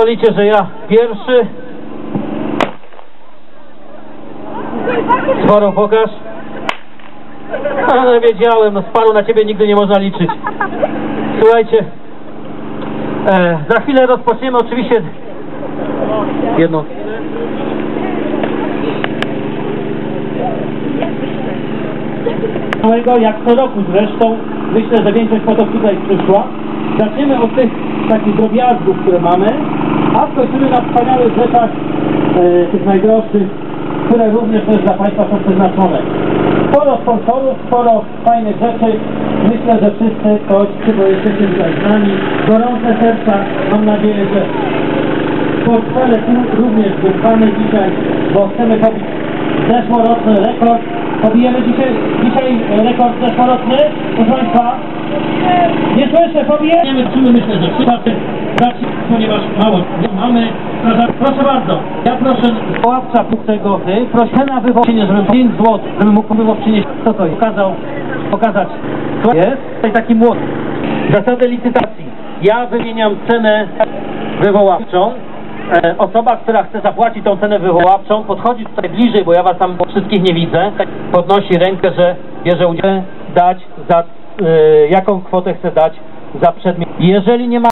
pozwolicie, że ja pierwszy. Sporo pokaż. Ale wiedziałem, no sparu na ciebie nigdy nie można liczyć. Słuchajcie, e, za chwilę rozpoczniemy oczywiście jedną. Całego, jak co roku zresztą, myślę, że większość fotów tutaj przyszła. Zaczniemy od tych takich drobiazgów, które mamy, a skończymy na wspaniałych rzeczach e, tych najdroższych, które również też dla Państwa są przeznaczone. Sporo sponsorów, sporo fajnych rzeczy. Myślę, że wszyscy ktoś, którzy jesteście tutaj z nami, gorące serca, mam nadzieję, że portfele również wypchamy dzisiaj, bo chcemy pobić zeszłoroczny rekord. Pobijemy dzisiaj, dzisiaj rekord zeszłoroczny, proszę Państwa. Nie słyszę, pobijemy. Czymy myślę, że przypadek ponieważ mało nie mamy. Proszę, bardzo, ja proszę ławca tego, ty, proszę na wywołanie, żebym 5 zł, żebym mógł wywołczynić, co to jest, pokazał, pokazać, jest, tutaj taki młot. Zasady licytacji. Ja wymieniam cenę wywoławczą. E, osoba, która chce zapłacić tą cenę wywoławczą, podchodzi tutaj bliżej, bo ja was tam wszystkich nie widzę, podnosi rękę, że bierze udział, dać za, e, jaką kwotę chce dać za przedmiot. Jeżeli nie ma